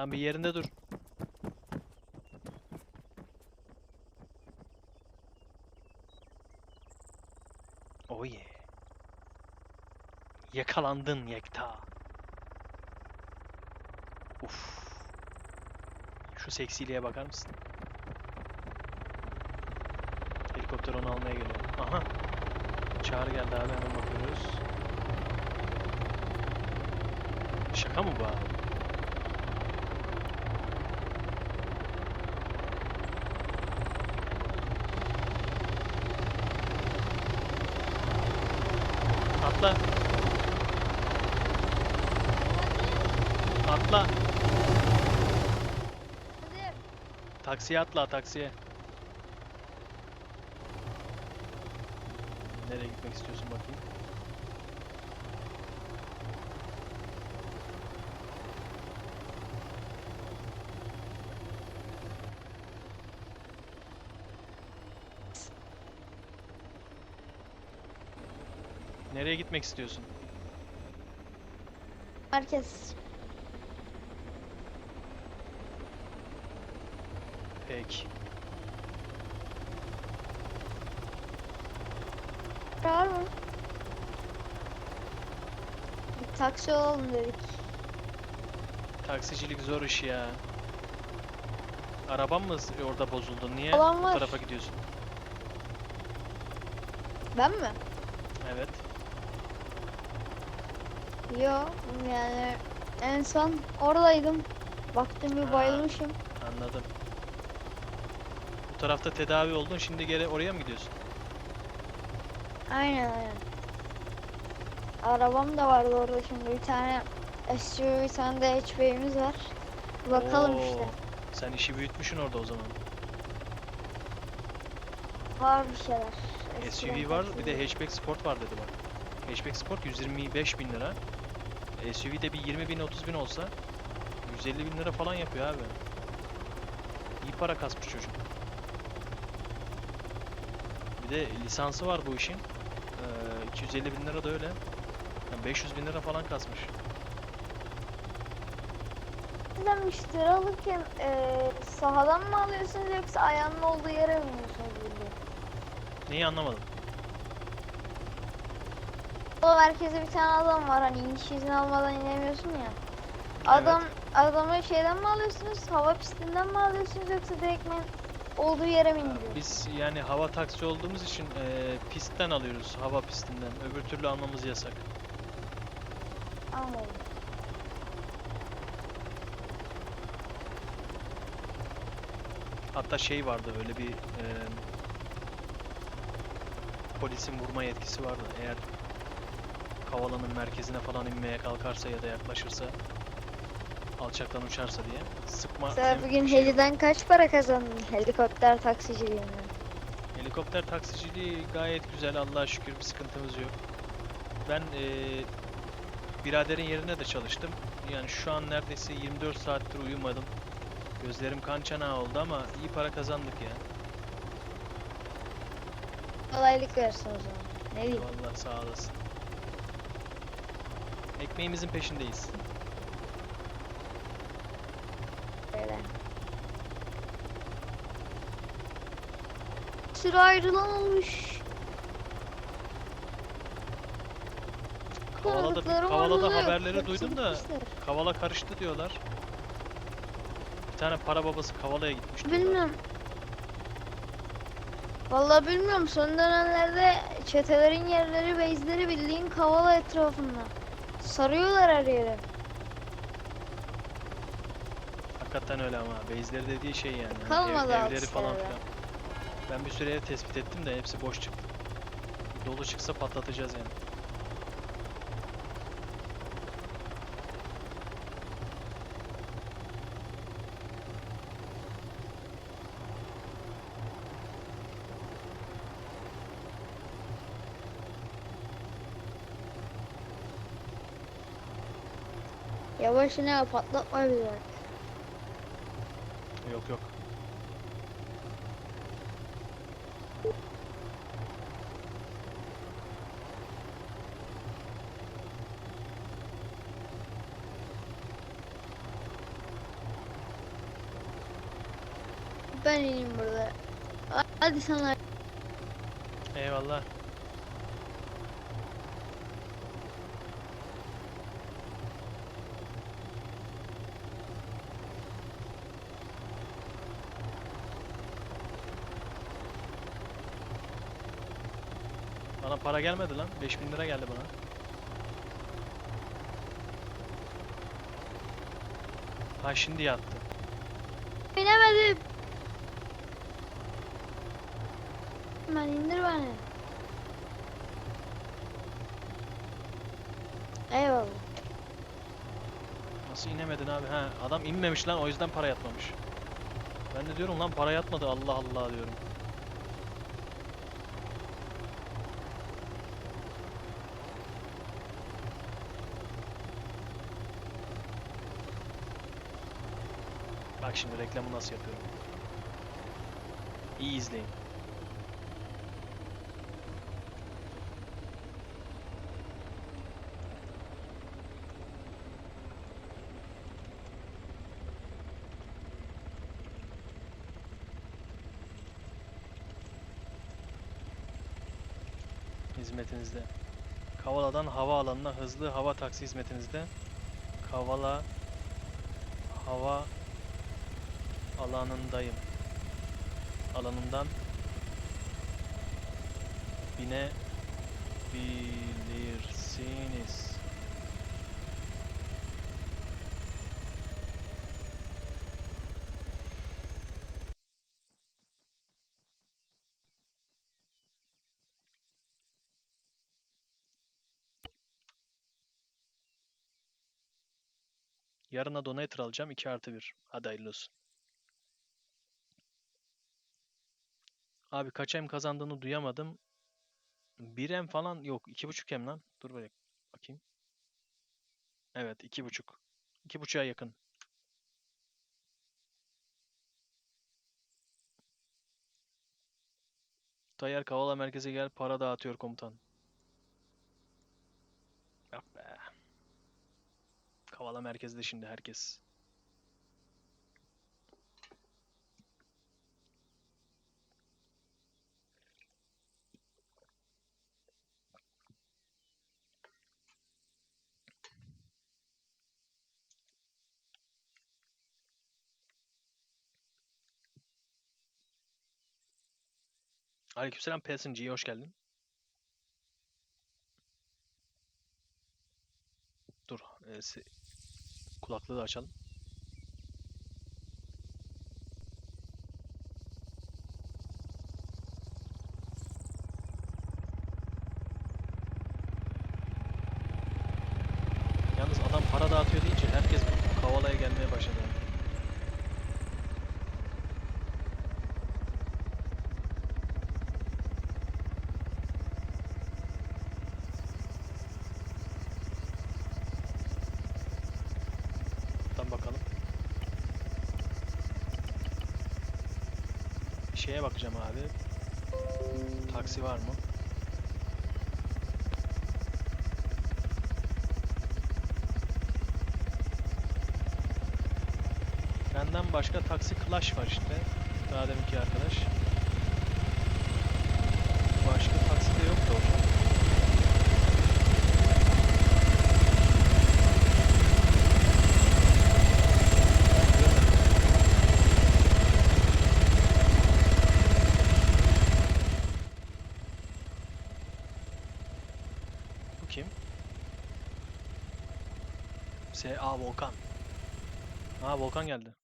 Lan bir yerinde dur. Oh yeah. Yakalandın Yekta. Uf. Şu seksiliğe bakar mısın? Helikopter onu almaya geliyor. Aha. Çağrı geldi abi hemen bakıyoruz. Şaka mı bu abi? Atla. Atla. Taksiye atla taksiye. Nereye gitmek istiyorsun bakayım? Nereye gitmek istiyorsun? Herkes. Peki. Var mı? Bir taksi olalım dedik. Taksicilik zor iş ya. Araban mı orada bozuldu? Niye Alan bu var. tarafa gidiyorsun? Ben mi? Evet. Yo yani en son oradaydım. Baktım bir Ha. bayılmışım. Anladım. Bu tarafta tedavi oldun. Şimdi geri oraya mı gidiyorsun? Aynen aynen. Arabam da vardı orada şimdi bir tane SUV bir tane de hatchback'imiz var. Bakalım Oo, işte. Sen işi büyütmüşsün orada o zaman. Var bir şeyler. Eskiden SUV var, bir de hatchback sport var dedi bak. Hatchback sport 125 bin lira. SUV de bir 20 bin 30 bin olsa 150 bin lira falan yapıyor abi. İyi para kasmış çocuk. Bir de lisansı var bu işin. Ee, 250 bin lira da öyle. Yani 500 bin lira falan kasmış. Sizden müşteri alırken eee sahadan mı alıyorsunuz yoksa ayağının olduğu yere mi bildiğin? Neyi anlamadım. O merkezde bir tane adam var hani iniş izni almadan inemiyorsun ya. Adam adamı şeyden mi alıyorsunuz? Hava pistinden mi alıyorsunuz yoksa direktmen olduğu yere mi indiriyorsunuz? Biz yani hava taksi olduğumuz için eee, pistten alıyoruz. Hava pistinden. Öbür türlü almamız yasak. Anladım. Hatta şey vardı öyle bir e, polisin vurma yetkisi vardı. Eğer havalanın merkezine falan inmeye kalkarsa ya da yaklaşırsa alçaktan uçarsa diye sıkma Sen bugün şey yok. heliden kaç para kazandın helikopter taksiciliğinden? Helikopter taksiciliği gayet güzel Allah'a şükür bir sıkıntımız yok. Ben e, biraderin yerine de çalıştım. Yani şu an neredeyse 24 saattir uyumadım. Gözlerim kan çanağı oldu ama iyi para kazandık ya. Kolaylık versin o zaman. Ne diyeyim? Vallahi sağ olasın. Ekmeğimizin peşindeyiz. Böyle. Ayrılan olmuş. Kavala'da, Kavala'da haberleri duydum da. Kavala karıştı diyorlar. Bir tane para babası Kavala'ya gitmiş diyorlar. Bilmiyorum. Vallahi bilmiyorum. Son dönemlerde çetelerin yerleri, base'leri bildiğin kavala etrafında. Sarıyorlar her yere. Hakikaten öyle ama. Base'leri dediği şey yani. Ev- Kalmadı alt evleri falan filan. Ben bir sürü ev tespit ettim de hepsi boş çıktı. Dolu çıksa patlatacağız yani. başına patlatma bizi. Yok yok. Ben ineyim burada. Hadi sana. Eyvallah. Para gelmedi lan. 5000 lira geldi bana. Ha şimdi yattı. İnemedim. Ben indir beni. Eyvallah. Nasıl inemedin abi? Ha adam inmemiş lan o yüzden para yatmamış. Ben de diyorum lan para yatmadı Allah Allah diyorum. Bak şimdi reklamı nasıl yapıyorum. İyi izleyin. hizmetinizde. Kavala'dan havaalanına hızlı hava taksi hizmetinizde. Kavala hava alanındayım. Alanından binebilirsiniz. Yarına donator alacağım 2 artı 1. Hadi hayırlı olsun. Abi kaç em kazandığını duyamadım. 1 em falan yok. 2,5 em lan. Dur böyle bakayım. Evet 2,5. 2,5'a yakın. Tayyar Kavala merkeze gel para dağıtıyor komutan. Yok be. Kavala merkezde şimdi herkes. Aleykümselam Pelsinci'ye hoş geldin. Dur, e, kulaklığı da açalım. Yalnız adam para dağıtıyor deyince herkes bu Kavala'ya gelmeye başladı. Şeye bakacağım abi. Taksi var mı? Benden başka taksi Clash var işte. Daha deminki arkadaş. Başka taksi de S.A. Volkan. Ha Volkan geldi.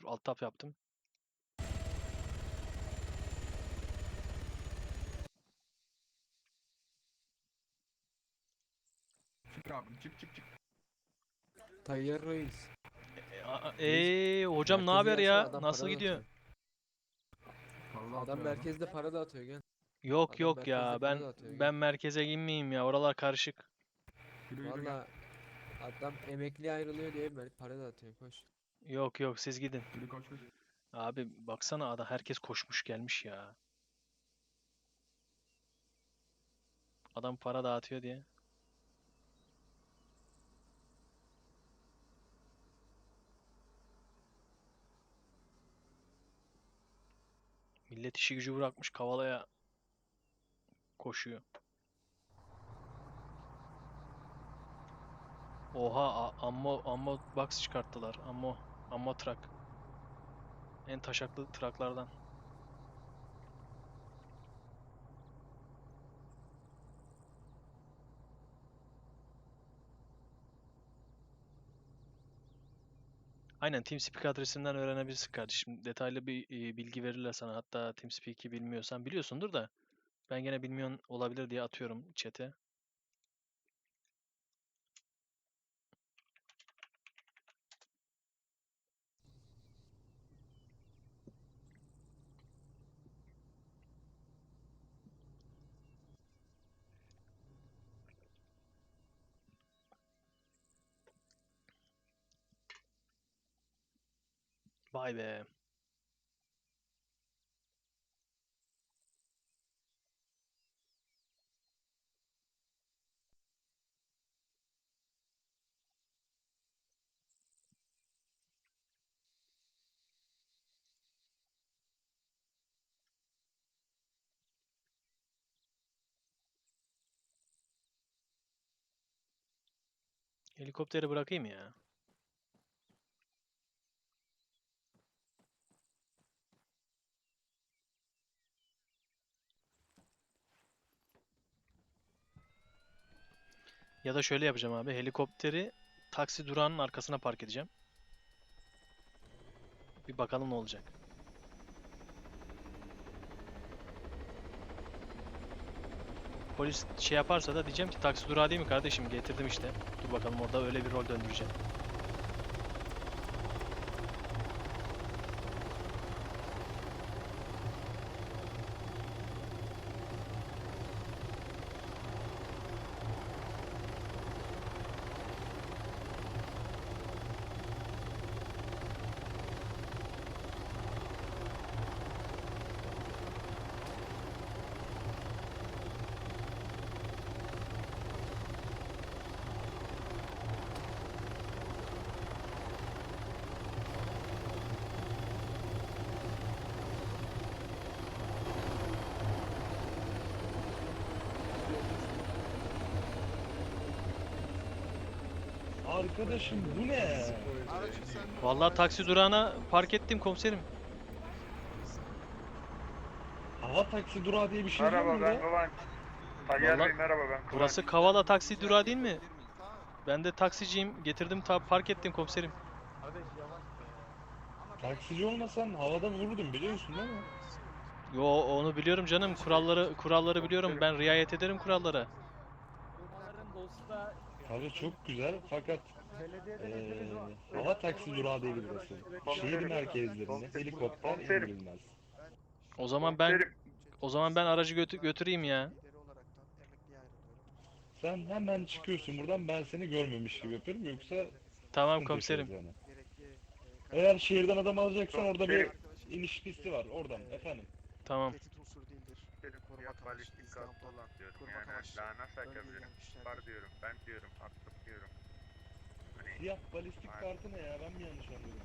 Dur alt tap yaptım. Çık abi çık çık çık. Tayyar Reis. E, Eee hocam ne haber ya? adam Nasıl para gidiyor? Vallahi Adam merkezde para dağıtıyor gel. Yok Adam yok ya. Ben dağıtıyor, ben merkeze inmeyeyim ya. Oralar karışık. Yürü yürü gel. Valla adam emekli ayrılıyor diye mer- para dağıtıyor koş. Yok yok siz gidin. Yürü koş koş. Abi baksana ada herkes koşmuş gelmiş ya. Adam para dağıtıyor diye. Millet işi gücü bırakmış Kavala'ya koşuyor. Oha ammo ammo box çıkarttılar. Ammo ammo truck. En taşaklı traklardan. Aynen TeamSpeak adresinden öğrenebilirsin kardeşim. Detaylı bir e, bilgi verirler sana. Hatta TeamSpeak'i bilmiyorsan biliyorsundur da ben gene bilmiyorsun olabilir diye atıyorum chat'e. Vay be. Helikopteri bırakayım ya. Ya da şöyle yapacağım abi. Helikopteri taksi durağının arkasına park edeceğim. Bir bakalım ne olacak. Polis şey yaparsa da diyeceğim ki taksi durağı değil mi kardeşim? Getirdim işte. Dur bakalım orada öyle bir rol döndüreceğim. Arkadaşım bu ne? Vallahi taksi durağına park ettim komiserim. Hava taksi durağı diye bir şey Merhaba var mı ben? Kıvanç. Tayyar Vallahi Bey merhaba ben Kıvanç. Burası Kavala taksi durağı değil mi? Ben de taksiciyim. Getirdim ta park ettim komiserim. Taksici olmasan havadan vururdum biliyorsun değil mi? Yo onu biliyorum canım. Kuralları kuralları biliyorum. Ben riayet ederim kurallara. Tabii çok güzel fakat eee hava taksi durağı değil burası. Şehir merkezlerinde helikopter indirilmez. O zaman ben o zaman ben aracı götü götüreyim ya. Sen hemen çıkıyorsun buradan ben seni görmemiş gibi yapıyorum yoksa Tamam komiserim. yani. Eğer şehirden adam alacaksan orada bir iniş pisti var oradan efendim. Tamam. Tehdit unsuru değildir. komiserim, Koruma fiyat amaçlı, korumak Yani amaçlı. Var diyorum, ben diyorum. Hani Siyah balistik Aynen. kartı ne ya ben mi yanlış anladım?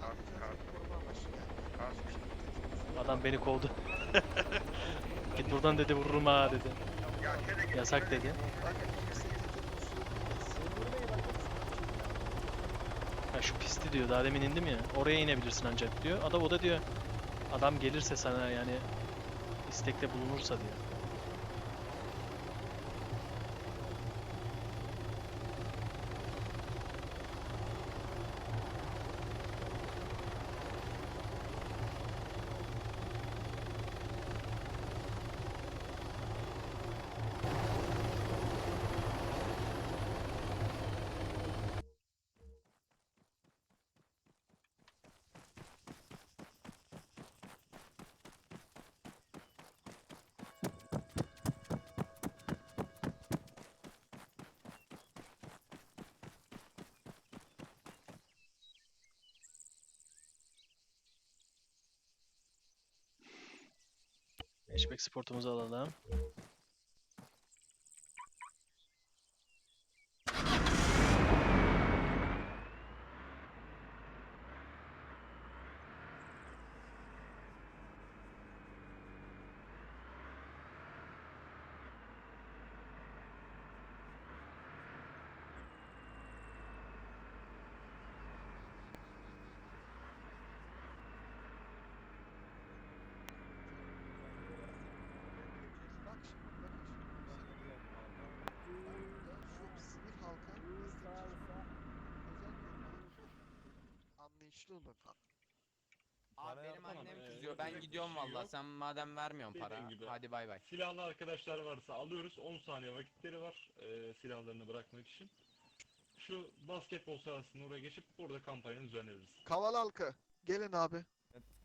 kart, kart, Koruma amaçlı yani. kart. Tehdit unsuru. Adam beni kovdu. Git buradan dedi vururum ha dedi. Ya Yasak dedi. Ha şu pisti diyor. Daha demin indim ya. Oraya inebilirsin ancak diyor. Adam o da diyor. Adam gelirse sana yani istekte bulunursa diyor. Hatchback sportumuzu alalım. Suçluluk. Abi Para benim annem Ee, kızıyor. Ben yapacak bir gidiyorum şey valla. yok. Sen madem vermiyorsun para. gibi. Hadi bay bay. Silahlı arkadaşlar varsa alıyoruz. 10 saniye vakitleri var e, silahlarını bırakmak için. Şu basketbol sahasının oraya geçip burada kampanya düzenleriz. Kaval halkı. Gelin abi.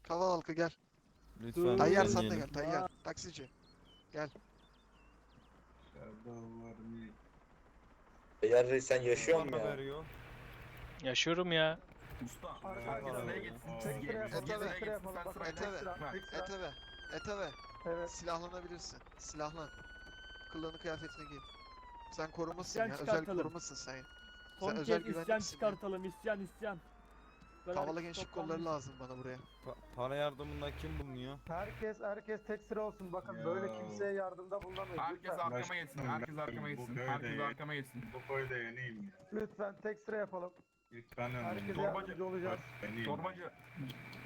Kaval halkı gel. Lütfen. Tayyar sen de gel. Tayyar. Taksici. Eğer sen yaşıyor musun ya? veriyor? Yaşıyorum ya. Usta. Tek Çizgi yapalım, sıraya tek yapalım. Bak, tek sıra. Eteve. Evet. Silahlanabilirsin. Silahlan. Kılığını kıyafetini giy. Sen korumasın İsyan ya. Özel çıkartalım. korumasın sen. Son Sen özel kez isyan güvenliksin ya. çıkartalım. isyan isyan. Böyle Kavala herkes gençlik toplanmış. kolları lazım bana buraya. para yardımında kim bulunuyor? Herkes herkes tek sıra olsun. Bakın böyle kimseye yardımda bulunamayız. Herkes Lütfen. arkama geçsin. Herkes arkama geçsin. Herkes arkama geçsin. Bu köyde yeniyim ya. Lütfen tek sıra yapalım. İlk ben Herkese Torbacı. yardımcı olacağız. Torbacı.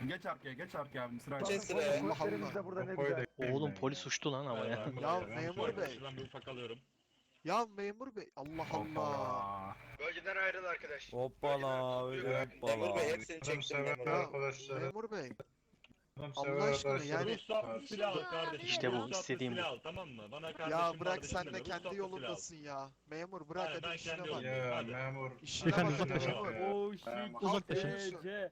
Geç arkaya, geç arkaya abi sırayla. Geç sıraya. Allah Polislerimiz de burada ne güzel. Oğlum polis uçtu lan havaya. Ya memur bey. Şuradan bir ufak alıyorum. Ya memur bey. Allah Allah. Bölgeden ayrıl arkadaş. Hoppala öyle Memur Bey hoppala. hepsini çektim memur Ya Bey. arkadaşlar. memur bey. Adam Allah aşkına yani. Ruhsatlı silah al kardeşim. İşte bu, istediğim bu. silah al, tamam mı? Bana kardeşim Ya bırak kardeşim sen de kendi ruhsatlı silah al. yolundasın ya. Memur bırak hadi ben işine kendi bak. Ya Hadi. memur. İşine bak Efendim, hadi uzaklaşın. memur. Uzaklaşın. EC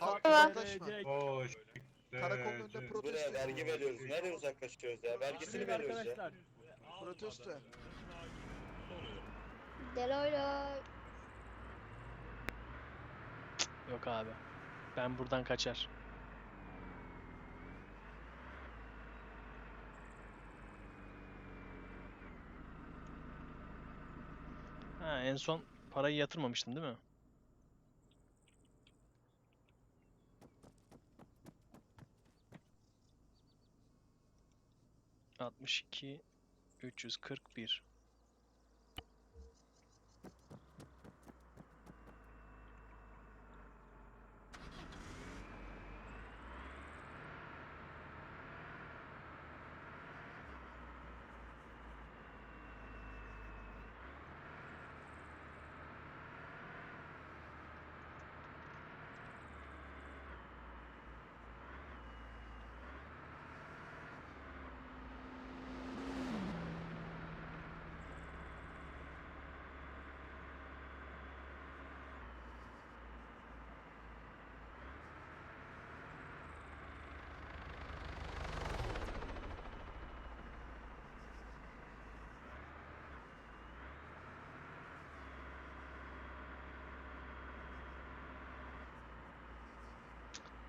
Uzaklaşma. Hoş. Karakolun önünde protesto Buraya vergi veriyoruz. Nereye uzaklaşıyoruz ya? Vergisini veriyoruz ya. Arkadaşlar Protesto. Deloylo. Yok abi. Ben buradan kaçar. Ha en son parayı yatırmamıştım değil mi? Altmış iki, üç yüz kırk bir.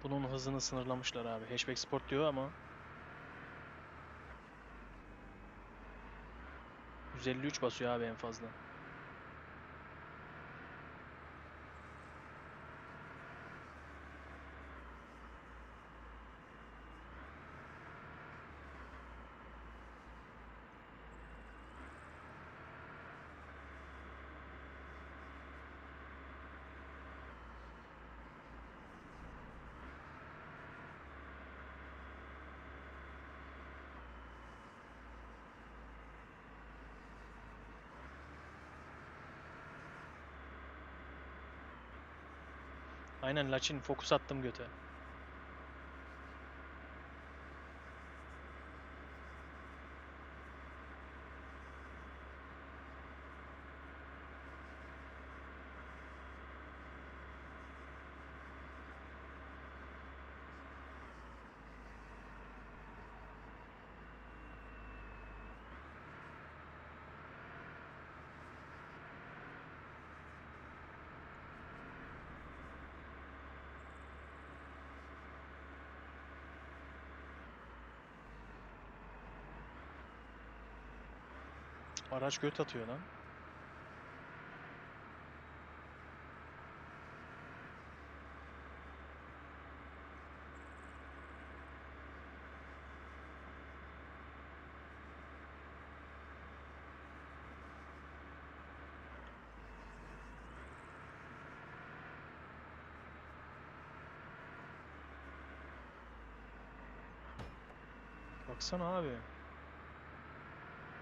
Bunun hızını sınırlamışlar abi. Hatchback Sport diyor ama 153 basıyor abi en fazla. Aynen Laçin fokus attım göte. Araç göt atıyor lan. Baksana abi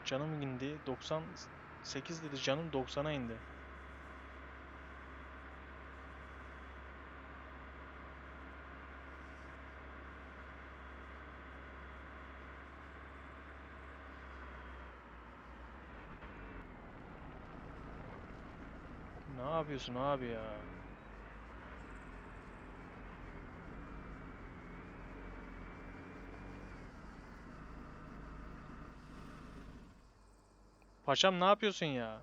canım indi. 98 dedi canım 90'a indi. Ne yapıyorsun abi ya? Paşam ne yapıyorsun ya?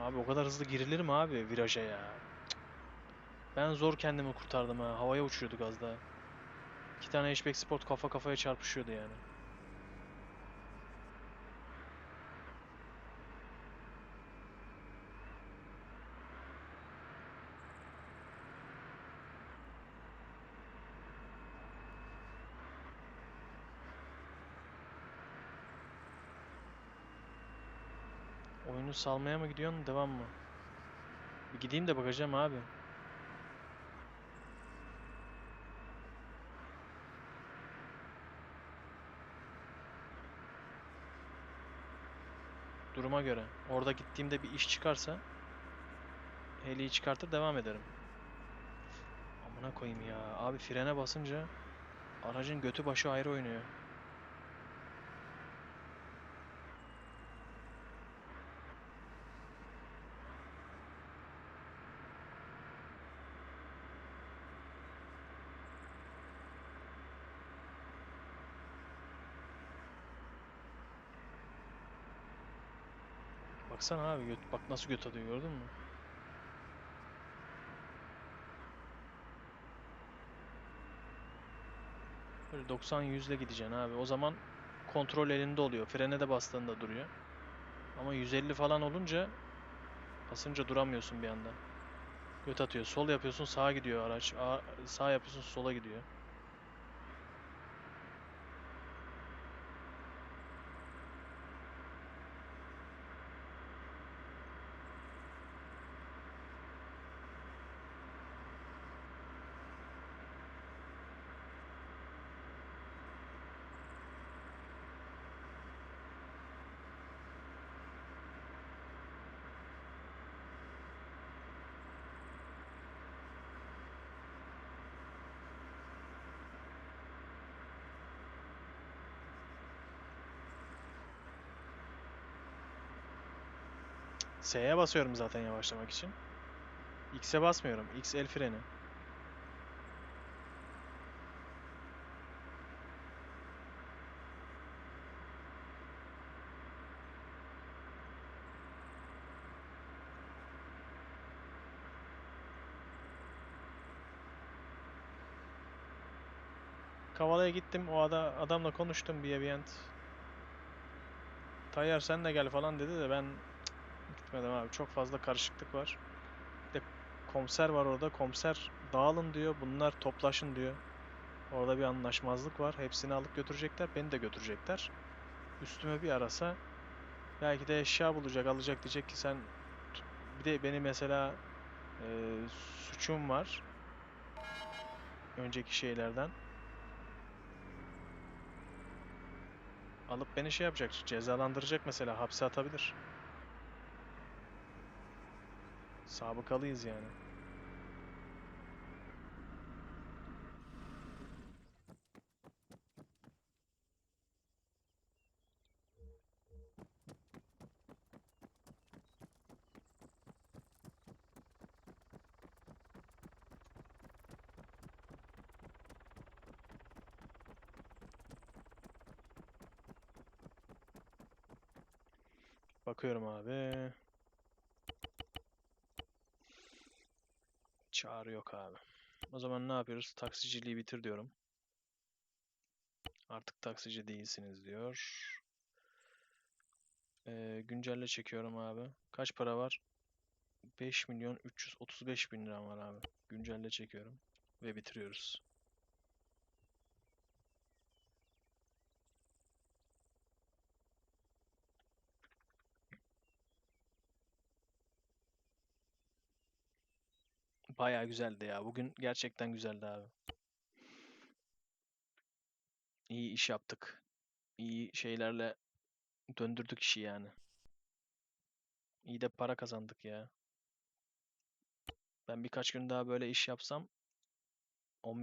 Abi o kadar hızlı girilir mi abi viraja ya? Ben zor kendimi kurtardım ha. Havaya uçuyorduk az daha. İki tane hatchback sport kafa kafaya çarpışıyordu yani. Oyunu salmaya mı gidiyorsun, devam mı? Bir gideyim de bakacağım abi. Duruma göre. Orada gittiğimde bir iş çıkarsa heliyi çıkartır devam ederim. Amına koyayım ya. Abi frene basınca aracın götü başı ayrı oynuyor. Baksana abi göt, bak nasıl göt atıyor gördün mü? Böyle 90-100 ile gideceksin abi. O zaman kontrol elinde oluyor. Frene de bastığında duruyor. Ama 150 falan olunca basınca duramıyorsun bir anda. Göt atıyor. Sol yapıyorsun sağa gidiyor araç. A- sağ yapıyorsun sola gidiyor. S'ye basıyorum zaten yavaşlamak için. X'e basmıyorum. X el freni. Kavala'ya gittim. O ada, adamla konuştum bir event. Tayyar sen de gel falan dedi de ben gitmedim abi. Çok fazla karışıklık var. Bir de komiser var orada. Komiser dağılın diyor. Bunlar toplaşın diyor. Orada bir anlaşmazlık var. Hepsini alıp götürecekler. Beni de götürecekler. Üstüme bir arasa belki de eşya bulacak, alacak diyecek ki sen bir de beni mesela e, suçum var. Önceki şeylerden. Alıp beni şey yapacak, cezalandıracak mesela, hapse atabilir. Sabıkalıyız yani. Bakıyorum abi. Çağrı yok abi. O zaman ne yapıyoruz? Taksiciliği bitir diyorum. Artık taksici değilsiniz diyor. Ee, güncelle çekiyorum abi. Kaç para var? 5 milyon 335 bin liram var abi. Güncelle çekiyorum. Ve bitiriyoruz. Bayağı güzeldi ya. Bugün gerçekten güzeldi abi. İyi iş yaptık. İyi şeylerle döndürdük işi yani. İyi de para kazandık ya. Ben birkaç gün daha böyle iş yapsam 10